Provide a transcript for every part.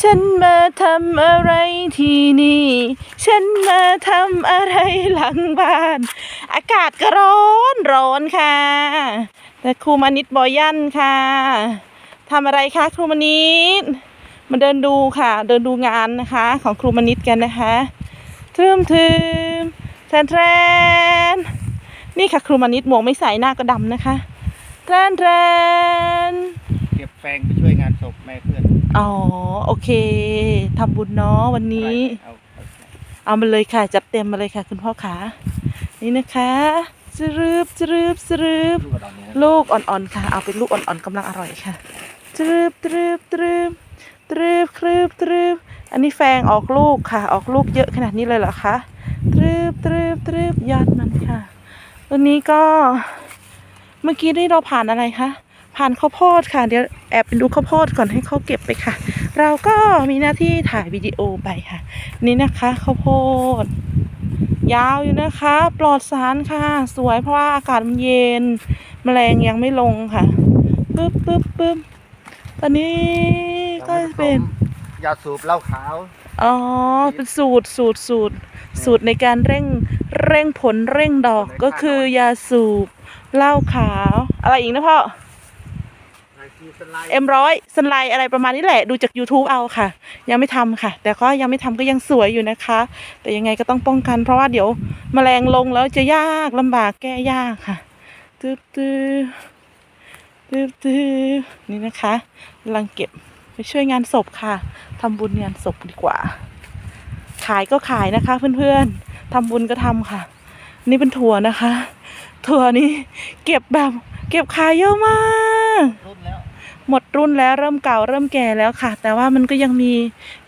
ฉันมาทำอะไรที่นี่ ฉันมาทำอะไรหลังบ้าน อากาศก็ร้อนร้อนค่ะ แต่ครูมานิดบอยันค่ะทำอะไรคะครูมานิดมาเดินดูค่ะ เดินดูงานนะคะ ของครูมานิดกันนะคะทึมทึมแทนแทนนี่ค่ะครูมานิดหมวกไม่ใส่หน้าก็ดำนะคะแทนแทนเก็บแฟงไปช่วยงานศพแม่เพื่อน อ๋อ โอเค ทำบุญเนาะวันนี้ เอาเอาเอามาเลยค่ะ จัดเต็มมาเลยค่ะ คุณพ่อขา นี่นะคะจรึบจรึบจรึบ ลูกกระดองเนี้ยลูกอ่อนๆค่ะ เอาเป็นลูกอ่อนๆกำลังอร่อยค่ะจรึบจรึบจรึบจรึบครึบจรึบอันนี้แฟงออกลูกค่ะ ออกลูกเยอะขนาดนี้เลยเหรอคะจรึบจรึบจรึบยอดมันค่ะ วันนี้ก็ เมื่อกี้นี่เราผ่านอะไรคะ ผ่านข้าวโพดค่ะ เดี๋ยวแอบไปดูข้าวโพดก่อนให้เขาเก็บไปค่ะ เราก็มีหน้าที่ถ่ายวิดีโอไปค่ะ นี่นะคะข้าวโพด ยาวอยู่นะคะ ปลอดสารค่ะ สวยเพราะว่าอากาศมันเย็นแมลงยังไม่ลงค่ะปึ๊บปึ๊บปึ๊บตอนนี้ก็เป็นยาสูบเหล้าขาว อ๋อ เป็นสูตรสูตรสูตร สูตรในการเร่งเร่งผลเร่งดอกก็คือยาสูบเหล้าขาว อะไรอีกนะพ่อ เอ็มร้อยสไลด์อะไรประมาณนี้แหละดูจาก YouTube เอาค่ะ ยังไม่ทำค่ะ แต่ก็ยังไม่ทำก็ยังสวยอยู่นะคะ แต่ยังไงก็ต้องป้องกันเพราะว่าเดี๋ยวแมลงลงแล้วจะยากลำบากแก้ยากค่ะตึ๊บตึ๊ตึ๊บตึ๊บนี่นะคะกำลังเก็บไปช่วยงานศพค่ะทำบุญงานศพดีกว่า ขายก็ขายนะคะ เพื่อนๆทำบุญก็ทำค่ะ นี่เป็นถั่วนะคะ ถั่วนี้เก็บแบบเก็บขายเยอะมาก หมดรุ่นแล้วเริ่มเก่าเริ่มแก่แล้วค่ะ แต่ว่ามันก็ยังมี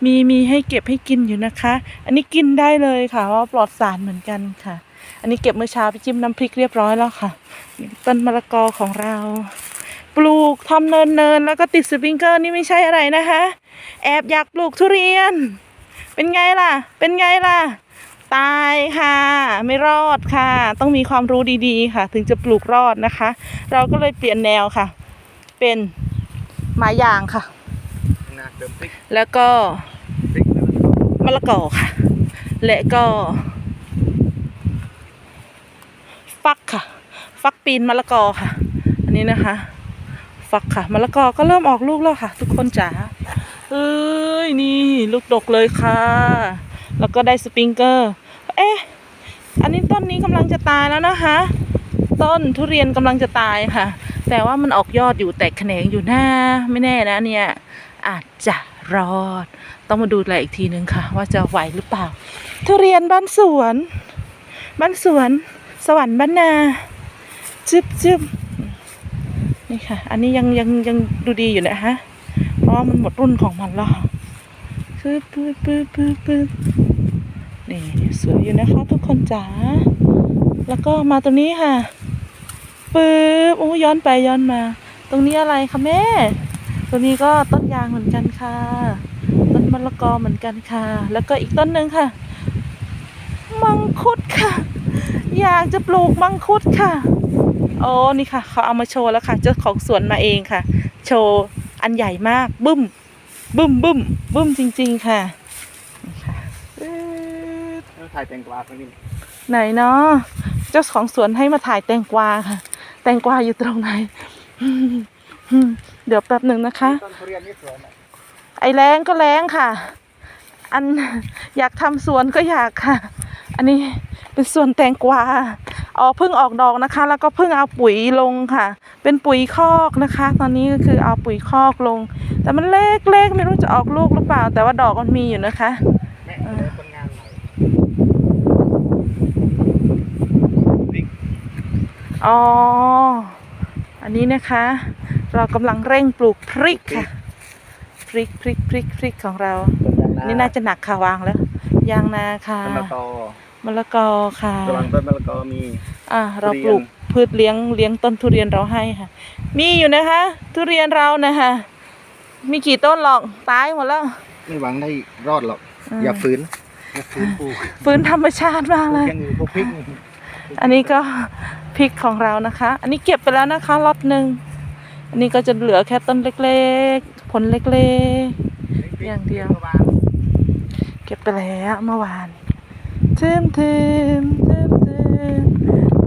มีมีให้เก็บให้กินอยู่นะคะ อันนี้กินได้เลยค่ะเพราะปลอดสารเหมือนกันค่ะ อันนี้เก็บเมื่อเช้าไปจิ้มน้ำพริกเรียบร้อยแล้วค่ะต้นมะละกอของเรา ปลูกทำเนินเนินๆแล้วก็ติดสปริงเกอร์นี่ไม่ใช่อะไรนะคะ แอบอยากปลูกทุเรียน เป็นไงล่ะ เป็นไงล่ะตายค่ะ ไม่รอดค่ะ ต้องมีความรู้ดีๆค่ะ ถึงจะปลูกรอดนะคะ เราก็เลยเปลี่ยนแนวค่ะ เป็น ไม้ยางค่ะนะเติมพริกแล้วก็พริกแล้วมะละกอค่ะ และก็ ฟักค่ะ ฟักปีนมะละกอค่ะ อันนี้นะคะ ฟักค่ะมะละกอก็เริ่มออกลูกแล้วค่ะ ทุกคนจ๋าเอ้ยนี่ลูกดกเลยค่ะ แล้วก็ได้สปริงเกอร์ เอ๊ะอันนี้ต้นนี้กำลังจะตายแล้วนะคะ ต้นทุเรียนกำลังจะตายค่ะ แต่ว่ามันออกยอดอยู่แตกแขนงอยู่หน้าไม่แน่นะเนี่ย อาจจะรอด ต้องมาดูแลอีกทีนึงค่ะ ว่าจะไหวหรือเปล่า ทุเรียนบ้านสวน บ้านสวน สวรรค์บ้านนาจึบจึบนี่ค่ะ อันนี้ยังยังยังดูดีอยู่นะคะเพราะมันหมดรุ่นของมันแล้วค่ะปึ๊บปึ๊บปึ๊บปึ๊บปึ๊บนี่สวยอยู่นะคะทุกคนจ๋า แล้วก็มาตรงนี้ค่ะ ปึ๊บโอ้ย้อนไปย้อนมา ตรงนี้อะไรคะแม่ตัวนี้ก็ต้นยางเหมือนกันค่ะ ต้นมะละกอเหมือนกันค่ะ แล้วก็อีกต้นหนึ่งค่ะ มังคุดค่ะ อยากจะปลูกมังคุดค่ะโอ้นี่ค่ะ เขาเอามาโชว์แล้วค่ะ เจ้าของสวนมาเองค่ะ โชว์อันใหญ่มาก บึ้ม บึ้มบึ้มบึ้มจริง ๆ ค่ะนี่ค่ะปึ๊ดแล้วถ่ายแตงกวาตรงนี้ไหนเนาะเจ้าของสวนให้มาถ่ายแตงกวาค่ะ แตงกวาอยู่ตรงไหน เดี๋ยวแป๊บหนึ่งนะคะ ต้นทุเรียนนี่สวยนะไอแรงก็แรงค่ะ อันอยากทำสวนก็อยากค่ะ อันนี้เป็นสวนแตงกวาออกเพิ่งออกดอกนะคะ แล้วก็เพิ่งเอาปุ๋ยลงค่ะ เป็นปุ๋ยคอกนะคะ ตอนนี้ก็คือเอาปุ๋ยคอกลง แต่มันเล็กเล็กไม่รู้จะออกลูกหรือเปล่า แต่ว่าดอกมันมีอยู่นะคะ แม่เอาเลยคนงานใหม่พริก อ๋อ อันนี้นะคะ เรากำลังเร่งปลูกพริกค่ะ พริกพริกพริกพริกของเราต้นยางนานี่น่าจะหนักค่ะวางแล้วยางนาค่ะต้นมะละกอมะละกอค่ะกำลังต้นมะละกอมี อ่าเราทุปเรียนลูกพืชเลี้ยงเลี้ยงต้นทุเรียนเราให้ค่ะ มีอยู่นะคะ ทุเรียนเรานะคะ มีกี่ต้นหรอกตายหมดแล้ว ไม่หวังได้รอดหรอกอืมอย่าฝืนอย่าฝืนปลูกฟื้นธรรมชาติมากปลูเลกยยังอยู่พวกพริกนี่อันนี้ก็ พริกของเรานะคะ อันนี้เก็บไปแล้วนะคะล็อตหนึ่งอันนี้ก็จะเหลือแค่ต้นเล็กๆ ผลเล็กๆนี่อย่างเดียว เก็บไปแล้วเมื่อวานเทมเทมเทมเทม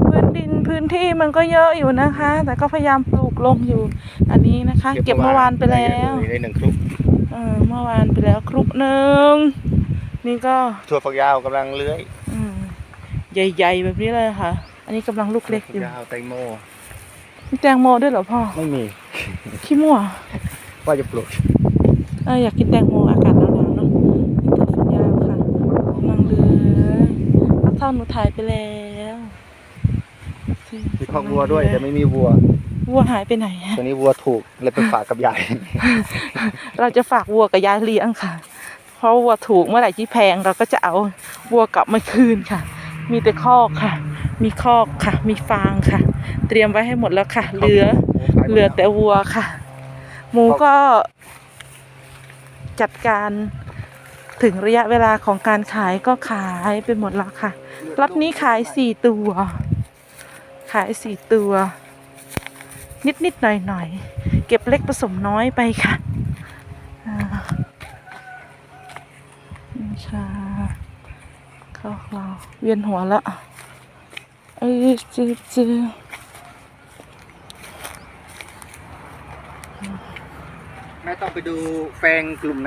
พื้นดินพื้นที่มันก็เยอะอยู่นะคะ แต่ก็พยายามปลูกลงอยู่ อันนี้นะคะ เก็บเมื่อวานไปแล้วได้หนึ่งครุกเออเมื่อวานไปแล้วครุกหนึ่งนี่ก็ถั่วฝักยาวกำลังเลื้อยอืมใหญ่ๆแบบนี้เลยค่ะอั นนี้กำลังลูกเล็กฝัอยู่ยาวแตงโมมีแตงโมด้วยเหรอพ่อ ไม่มี ขี้มั่ว ว่าจะปลูกเอออยากกินแตงโมอากาศหนาวๆเนาะนี่ตัวฝักยาวค่ะกำลังเลื้อยพักเท่าหนูถ่ายไปแล้วมีคอกวัวด้วยแต่ไม่มีวัว วัวหายไปไหนฮะตัวนี้วัวถูกเลยไปฝากกับยาย เราจะฝากวัวกับยายเลี้ยงค่ะ เพราะวัวถูกเมื่อไหร่ที่แพงเราก็จะเอาวัวกลับมาคืนค่ะ มีแต่คอกค่ะ มีคอกค่ะ มีฟางค่ะ เตรียมไว้ให้หมดแล้วค่ะ เหลือ เหลือแต่วัวค่ะ หมูก็ จัดการถึงระยะเวลาของการขายก็ขายไปหมดแล้วค่ะล็อตนี้ขายสี่ตัว ขายสี่ตัว นิดนิดๆหน่อยหน่อยๆเก็บเล็กผสมน้อยไปค่ะอ่านี่ค่ะเข้าเราเวียนหัวละ เอ้ยจืดจืดแม่ต้องไปดูแฟงกลุ่ม